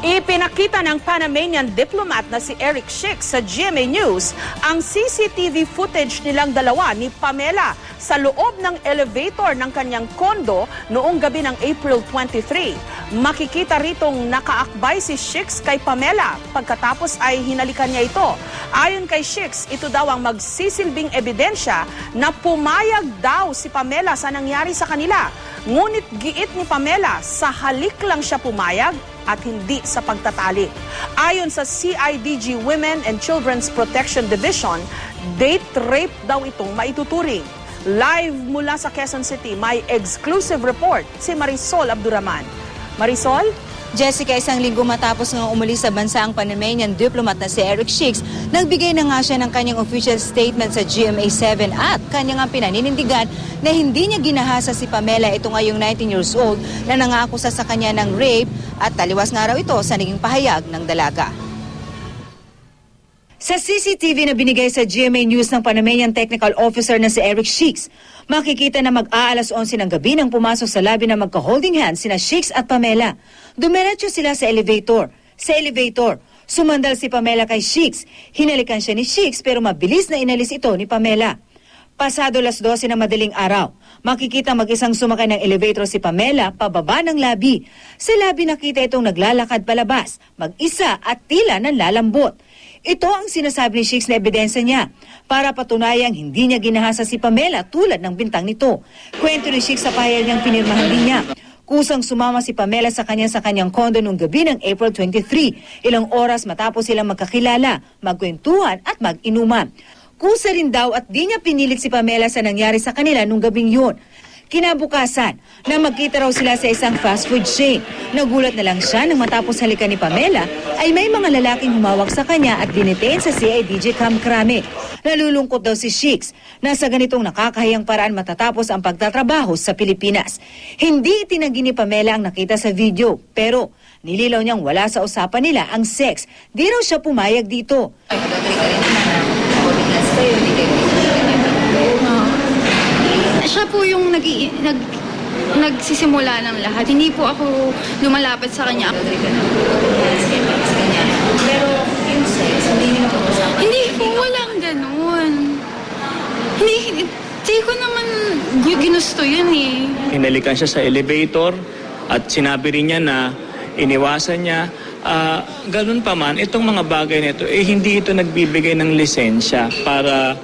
Ipinakita ng Panamanian diplomat na si Eric Schick sa GMA News ang CCTV footage nilang dalawa ni Pamela sa loob ng elevator ng kanyang kondo noong gabi ng April 23. Makikita ritong nakaakbay si Shix kay Pamela pagkatapos ay hinalikan niya ito. Ayon kay Shix, ito daw ang magsisilbing ebidensya na pumayag daw si Pamela sa nangyari sa kanila. Ngunit giit ni Pamela, sa halik lang siya pumayag at hindi sa pagtatalik. Ayon sa CIDG Women and Children's Protection Division, date rape daw itong maituturing. Live mula sa Quezon City, may exclusive report si Marisol Abduraman. Marisol? Jessica, isang linggo matapos nga umalis sa bansa ang Panamanian diplomat na si Eric Shicks, nagbigay na nga siya ng kanyang official statement sa GMA7 at kanyang ang pinaninindigan na hindi niya ginahasa si Pamela ito ngayong 19 years old na nangakusa sa kanya ng rape at taliwas nga raw ito sa naging pahayag ng dalaga. Sa CCTV na binigay sa GMA News ng Panamanian Technical Officer na si Eric Shicks, makikita na mag-aalas 11 ng gabi nang pumasok sa labi na magka-holding hands sina Shicks at Pamela. Dumiretso sila sa elevator. Sa elevator, sumandal si Pamela kay Shicks. Hinalikan siya ni Shicks pero mabilis na inalis ito ni Pamela. Pasado las 12 na madaling araw, makikita mag-isang sumakay ng elevator si Pamela pababa ng labi. Sa labi nakita itong naglalakad palabas, mag-isa at tila nanlalambot. Ito ang sinasabi ni Shix na ebidensya niya para patunayang hindi niya ginahasa si Pamela tulad ng bintang nito. Kwento ni Shix sa pahayag niyang pinirmahan din niya. Kusang sumama si Pamela sa kanya sa kanyang kondo noong gabi ng April 23, ilang oras matapos silang magkakilala, magkwentuhan at mag-inuman. Kusa rin daw at di niya pinilit si Pamela sa nangyari sa kanila nung gabing yun. Kinabukasan, na magkita raw sila sa isang fast food chain. Nagulat na lang siya nang matapos halikan ni Pamela ay may mga lalaking humawak sa kanya at dinitain sa CIDG Camp Krame. Nalulungkot daw si Shix na sa ganitong nakakahiyang paraan matatapos ang pagtatrabaho sa Pilipinas. Hindi itinanggi ni Pamela ang nakita sa video pero nililaw niyang wala sa usapan nila ang sex. Di raw siya pumayag dito. Siya po yung nag, nag nagsisimula ng lahat. Hindi po ako lumalapit sa kanya. Pero yung sex, hindi niyo Hindi po, walang ganun. Hindi, hindi ko naman ginusto yun eh. Hinalikan siya sa elevator at sinabi rin niya na iniwasan niya. Ah, ganun pa man, itong mga bagay nito, eh hindi ito nagbibigay ng lisensya para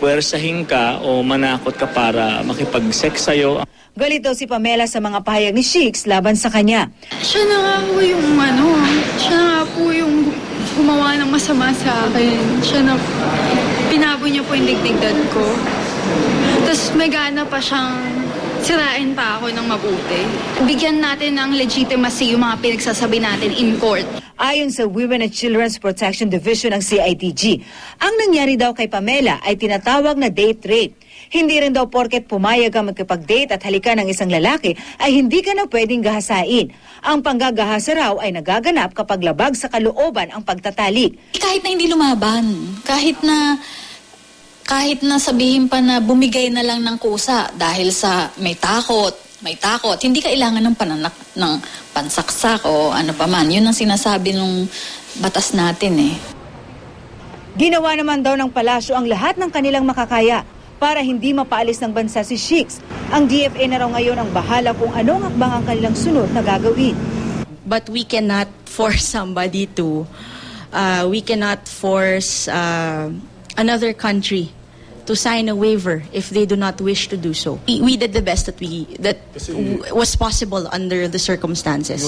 puwersahin ka o manakot ka para makipag-sex sa'yo. Galit daw si Pamela sa mga pahayag ni Shix laban sa kanya. Siya na nga po yung ano, siya na nga po yung gumawa ng masama sa akin. Siya na, pinabo niya po yung digdigdad ko. Tapos may gana pa siyang sirain pa ako ng mabuti. Bigyan natin ng legitimacy yung mga pinagsasabi natin in court. Ayon sa Women and Children's Protection Division ng CITG, ang nangyari daw kay Pamela ay tinatawag na date rape. Hindi rin daw porket pumayag ka magkipag-date at halikan ng isang lalaki ay hindi ka na pwedeng gahasain. Ang panggagahasa raw ay nagaganap kapag labag sa kalooban ang pagtatalik. Kahit na hindi lumaban, kahit na kahit na sabihin pa na bumigay na lang ng kusa dahil sa may takot, may takot, hindi kailangan ng pananak ng pansaksak o ano pa man. Yun ang sinasabi ng batas natin eh. Ginawa naman daw ng palasyo ang lahat ng kanilang makakaya para hindi mapaalis ng bansa si Shix. Ang DFA na raw ngayon ang bahala kung anong hakbang ang kanilang sunod na gagawin. but we cannot force somebody to uh, we cannot force uh, another country to sign a waiver if they do not wish to do so we, we did the best that we that w- was possible under the circumstances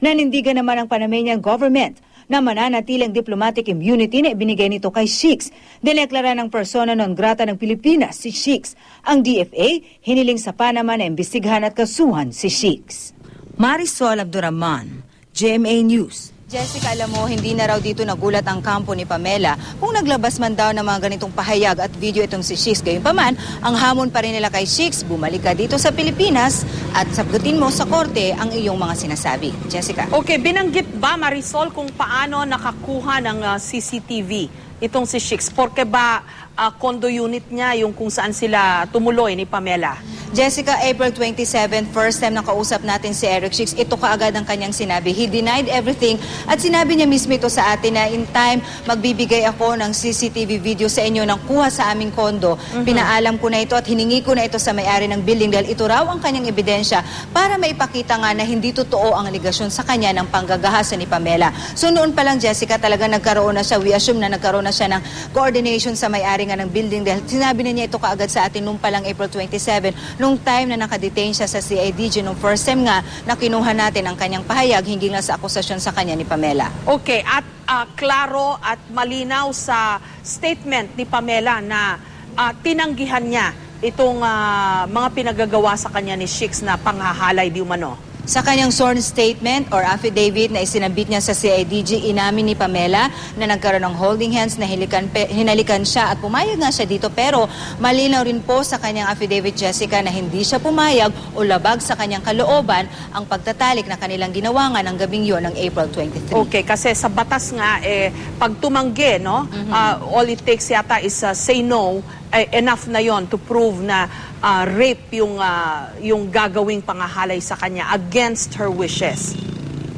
Nanindigan naman ang Panamanian government na mananatiling diplomatic immunity na ibinigay nito kay Shix. Dineklara ng persona non grata ng Pilipinas si Shix. Ang DFA hiniling sa Panama na imbestigahan at kasuhan si Shix. Marisol Abduraman, GMA News. Jessica, alam mo, hindi na raw dito nagulat ang kampo ni Pamela kung naglabas man daw ng mga ganitong pahayag at video itong si Shix. Gayunpaman, ang hamon pa rin nila kay Shix, bumalik ka dito sa Pilipinas at sagutin mo sa korte ang iyong mga sinasabi. Jessica. Okay, binanggit ba Marisol kung paano nakakuha ng ah, CCTV itong si Shix? Porque ba ah, condo unit niya yung kung saan sila tumuloy ni Pamela? Jessica, April 27, first time nakausap natin si Eric Shicks, ito kaagad ang kanyang sinabi. He denied everything at sinabi niya mismo ito sa atin na in time, magbibigay ako ng CCTV video sa inyo ng kuha sa aming kondo. Pinaalam ko na ito at hiningi ko na ito sa may-ari ng building dahil ito raw ang kanyang ebidensya para maipakita nga na hindi totoo ang aligasyon sa kanya ng panggagahasa ni Pamela. So noon pa lang, Jessica, talaga nagkaroon na siya, we assume na nagkaroon na siya ng coordination sa may-ari nga ng building dahil sinabi na niya ito kaagad sa atin noon pa lang April 27, nung time na nakadetain siya sa CIDG, nung first time nga na kinuha natin ang kanyang pahayag hinggil nga sa akusasyon sa kanya ni Pamela. Okay, at ah, klaro at malinaw sa statement ni Pamela na ah, tinanggihan niya itong ah, mga pinagagawa sa kanya ni Shix na panghahalay di umano. Sa kanyang sworn statement or affidavit na isinabit niya sa CIDG, inamin ni Pamela na nagkaroon ng holding hands na hilikan, pe- hinalikan siya at pumayag nga siya dito pero malinaw rin po sa kanyang affidavit Jessica na hindi siya pumayag o labag sa kanyang kalooban ang pagtatalik na kanilang ginawa nga ng gabing yon ng April 23. Okay, kasi sa batas nga, eh, pag tumanggi, no, ah, all it takes yata is ah, say no, eh, enough na yon to prove na ah, rape yung, ah, yung gagawing pangahalay sa kanya against her wishes.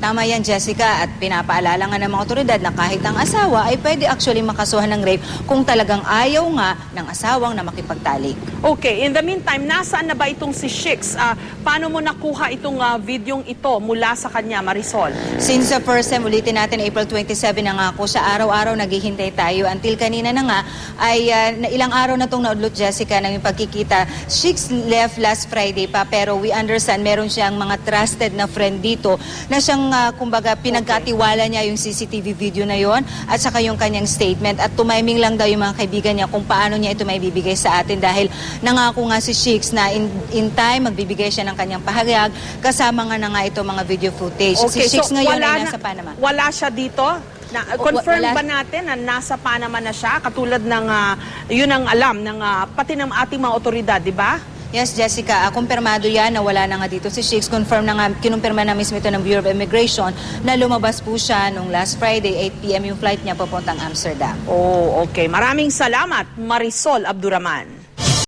Tama yan, Jessica, at pinapaalala nga ng mga otoridad na kahit ang asawa ay pwede actually makasuhan ng rape kung talagang ayaw nga ng asawang na makipagtalik. Okay, in the meantime, nasaan na ba itong si Shix? Ah, paano mo nakuha itong ah, videong ito mula sa kanya, Marisol? Since the first time, ulitin natin, April 27 na nga ako, sa araw-araw naghihintay tayo. Until kanina na nga, ay na ilang araw na itong naudlot, Jessica, ng pagkikita. Shix left last Friday pa, pero we understand, meron siyang mga trusted na friend dito na siyang, ah, kumbaga, pinagkatiwala niya yung CCTV video na yon at saka yung kanyang statement. At tumiming lang daw yung mga kaibigan niya kung paano niya ito may bibigay sa atin dahil nangako nga si Shix na in, in time, magbibigay siya ng kanyang pahayag kasama nga na nga ito mga video footage. si Shix ngayon ay nasa na- Panama. Wala siya dito? Na, confirm wala- ba natin na nasa Panama na siya? Katulad ng, ah, yun ang alam, ng, ah, pati ng ating mga otoridad, di ba? Yes, Jessica, ah, kumpirmado yan na wala na nga dito si Shix. Confirm na nga, kinumpirma na mismo ito ng Bureau of Immigration na lumabas po siya nung last Friday, 8pm yung flight niya papuntang Amsterdam. Oh, okay. Maraming salamat, Marisol Abduraman.